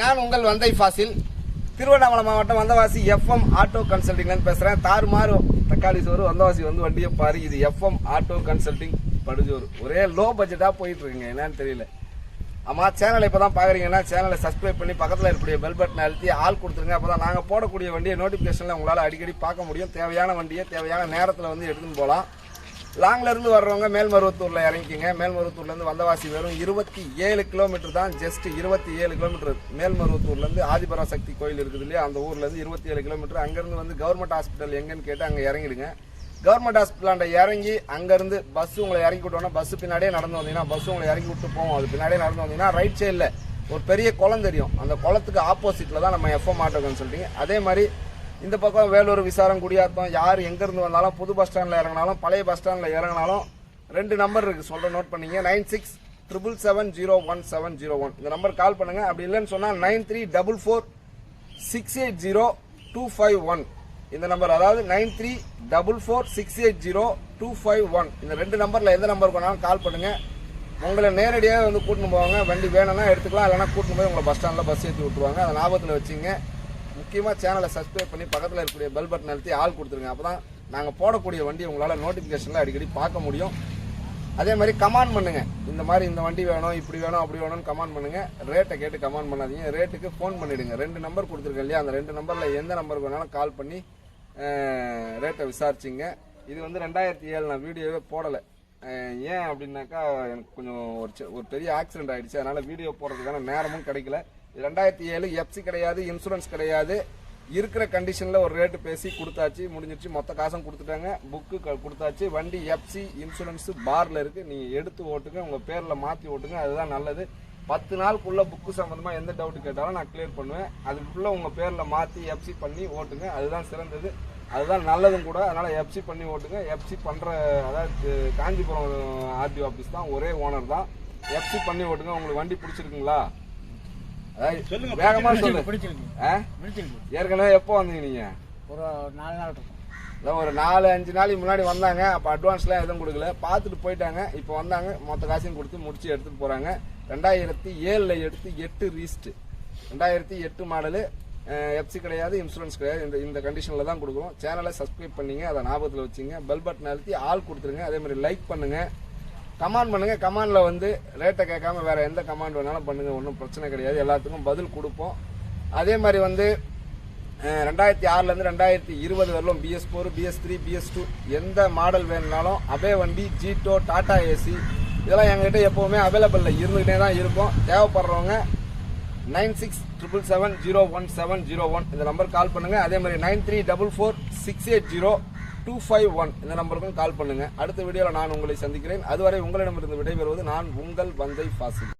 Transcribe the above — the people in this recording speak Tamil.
நான் உங்கள் வந்தை ஃபாசில். திருவண்ணாமலை மாவட்டம் வந்தவாசி எஃப்எம் ஆட்டோ கன்சல்டிங்லேருந்து பேசுகிறேன் தாறுமாறு தக்காளி சோறு வந்தவாசி வந்து வண்டியை பாரு. இது எஃப்எம் ஆட்டோ கன்சல்டிங் படுஜோறு. ஒரே லோ பட்ஜெட்டாக போயிட்டுருக்குங்க. என்னன்னு தெரியல. ஆமாம் சேனலை இப்போ தான் பார்க்குறீங்கன்னா சேனலை சப்ஸ்கிரைப் பண்ணி பக்கத்தில் இருக்கக்கூடிய பெல் பட்டனை அழுத்தி ஆள் கொடுத்துருங்க. அப்போ தான் நாங்கள் போடக்கூடிய வண்டியை நோட்டிஃபிகேஷனில் உங்களால் அடிக்கடி பார்க்க முடியும். தேவையான வண்டியை தேவையான நேரத்தில் வந்து எடுத்துன்னு போகலாம். லாங்ல இருந்து வர்றவங்க மேல்மருவத்தூர்ல இறங்கிக்கிங்க. மேல்மருவத்தூர்ல இருந்து வந்தவாசி வெறும் இருபத்தி ஏழு கிலோமீட்டர் தான் ஜஸ்ட் இருபத்தி ஏழு கிலோமீட்டர். மேல்மருவத்தூர்ல இருந்து ஆதிபராசக்தி கோயில் இருக்குது இல்லையா? அந்த ஊர்ல இருந்து இருபத்தி ஏழு கிலோமீட்டர். அங்கிருந்து வந்து கவர்மெண்ட் ஹாஸ்பிட்டல் எங்கன்னு கேட்டு அங்க இறங்கிடுங்க. கவர்மெண்ட் ஹாஸ்பிட்டலாண்ட இறங்கி அங்கிருந்து பஸ் உங்களை இறக்கி விட்டோம்னா பஸ் பின்னாடியே நடந்து வந்தீங்கன்னா பஸ் உங்களை இறக்கி விட்டு போவோம். அது பின்னாடியே நடந்து வந்தீங்கன்னா ரைட் சைடில் ஒரு பெரிய குளம் தெரியும். அந்த குளத்துக்கு ஆப்போசிட்ல தான் நம்ம எஃப்எம் ஆட்டோ சொல்லிட்டு அதே மாதிரி இந்த பக்கம் வேலூர் விசாரம் குடியாத்தம் யார் எங்கேருந்து வந்தாலும் புது பஸ் ஸ்டாண்டில் இறங்கினாலும் பழைய பஸ் ஸ்டாண்டில் இறங்கினாலும் ரெண்டு நம்பர் இருக்குது சொல்கிற நோட் பண்ணிங்க. Nine six triple seven zero one seven zero one இந்த நம்பர் கால் பண்ணுங்கள் அப்படி இல்லைன்னு சொன்னால் nine three double four six eight zero two five one இந்த நம்பர் அதாவது nine three double four six eight zero two five one இந்த ரெண்டு நம்பரில் எந்த நம்பர் பண்ணாலும் கால் பண்ணுங்கள் உங்களை நேரடியாக வந்து கூட்டின்னு போவாங்க. வண்டி வேணும்னா எடுத்துக்கலாம். இல்லைனா கூட்டின்னு போய் உங்களை பஸ் ஸ்டாண்டில் பஸ் ஏற்றி விட்டுருவாங்க. அதை ஞாபகத்தில் வச்சுங்க. முக்கியமாக சேனலை சப்ஸ்கிரைப் பண்ணி பக்கத்தில் இருக்கக்கூடிய பெல் பட்டன் அழுத்தி ஆள் கொடுத்துருங்க. அப்போ தான் நாங்கள் போடக்கூடிய வண்டி உங்களால் நோட்டிஃபிகேஷனில் அடிக்கடி பார்க்க முடியும். அதே மாதிரி கமாண்ட் பண்ணுங்கள் இந்த மாதிரி இந்த வண்டி வேணும் இப்படி வேணும் அப்படி வேணும்னு கமாண்ட் பண்ணுங்கள் ரேட்டை கேட்டு கமாண்ட் பண்ணாதீங்க. ரேட்டுக்கு ஃபோன் பண்ணிவிடுங்க ரெண்டு நம்பர் கொடுத்துருக்கேன் இல்லையா? அந்த ரெண்டு நம்பரில் எந்த நம்பருக்கு வேணாலும் கால் பண்ணி ரேட்டை விசாரிச்சிங்க. இது வந்து ரெண்டாயிரத்தி ஏழு நான் வீடியோவே போடலை. ஏன் அப்படின்னாக்கா எனக்கு கொஞ்சம் ஒரு ஒரு பெரிய ஆக்சிடென்ட் ஆகிடுச்சு அதனால் வீடியோ போடுறதுக்கான நேரமும் கிடைக்கல. ரெண்டாயிரத்தி ஏழு எஃப்சி கிடையாது இன்சூரன்ஸ் கிடையாது. இருக்கிற கண்டிஷனில் ஒரு ரேட்டு பேசி கொடுத்தாச்சு முடிஞ்சிருச்சு. மொத்த காசும் கொடுத்துட்டாங்க. புக்கு கொடுத்தாச்சு. வண்டி எஃப்சி இன்சூரன்ஸு பார்ல இருக்குது நீங்கள் எடுத்து ஓட்டுங்க. உங்கள் பேரில் மாற்றி ஓட்டுங்க. அதுதான் நல்லது. பத்து நாளுக்குள்ளே புக்கு சம்மந்தமாக எந்த டவுட் கேட்டாலும் நான் கிளியர் பண்ணுவேன். அதுக்குள்ளே உங்கள் பேரில் மாற்றி எஃப்சி பண்ணி ஓட்டுங்க. அதுதான் சிறந்தது. அதுதான் நல்லதும் கூட. அதனால் எஃப்சி பண்ணி ஓட்டுங்க. எஃப்சி பண்ணுற அதாவது காஞ்சிபுரம் ஆர்டிஓ ஆஃபீஸ் தான். ஒரே ஓனர் தான். எஃப்சி பண்ணி ஓட்டுங்க. உங்களுக்கு வண்டி பிடிச்சிருக்குங்களா? அதாவது வேகமா சொல்லு. ஏற்கனவே எப்போ வந்தீங்க நீங்க? ஒரு நாலு நாள் ஒரு நாலு அஞ்சு நாளைக்கு முன்னாடி வந்தாங்க. அப்போ அட்வான்ஸ்லாம் எதுவும் கொடுக்கல. பார்த்துட்டு போயிட்டாங்க. இப்போ வந்தாங்க. மொத்த காசையும் கொடுத்து முடிச்சு எடுத்துட்டு போறாங்க. ரெண்டாயிரத்தி ஏழுல எடுத்து எட்டு ரீஸ்ட் ரெண்டாயிரத்தி எட்டு மாடலு எஃப்சி கிடையாது இன்சூரன்ஸ் கிடையாது. இந்த இந்த கண்டிஷனில் தான் கொடுக்குறோம் சேனலை சப்ஸ்கிரைப் பண்ணீங்க. அதை ஞாபகத்தில் வச்சுங்க. பெல் பட்டன் அழுத்தி ஆள் கொடுத்துருங்க. அதே மாதிரி லைக் பண்ணுங்க. கமாண்ட் பண்ணுங்க கமாண்ட்ல வந்து ரேட்டை கேட்காம வேற எந்த கமாண்ட் வேணாலும் பண்ணுங்க ஒன்றும் பிரச்சனை கிடையாது எல்லாத்துக்கும் பதில் கொடுப்போம். அதே மாதிரி வந்து ரெண்டாயிரத்தி ஆறுலேருந்து ரெண்டாயிரத்தி இருபது வரலும் BS four BS three BS two எந்த மாடல் வேணும்னாலும் அபே வண்டி ஜீட்டோ டாடா ஏசி இதெல்லாம் எங்ககிட்ட எப்போவுமே அவைலபிளில் இருந்துகிட்டே தான் இருக்கும். தேவைப்படுறவங்க nine six triple seven zero one seven zero one இந்த நம்பர் கால் பண்ணுங்கள் அதே மாதிரி nine three double four six eight zero two five one இந்த நம்பருக்கும் கால் பண்ணுங்கள் அடுத்த வீடியோவில் நான் உங்களை சந்திக்கிறேன். அதுவரை உங்களிடமிருந்து விடைபெறுவது நான் உங்கள் வந்தை ஃபாசில்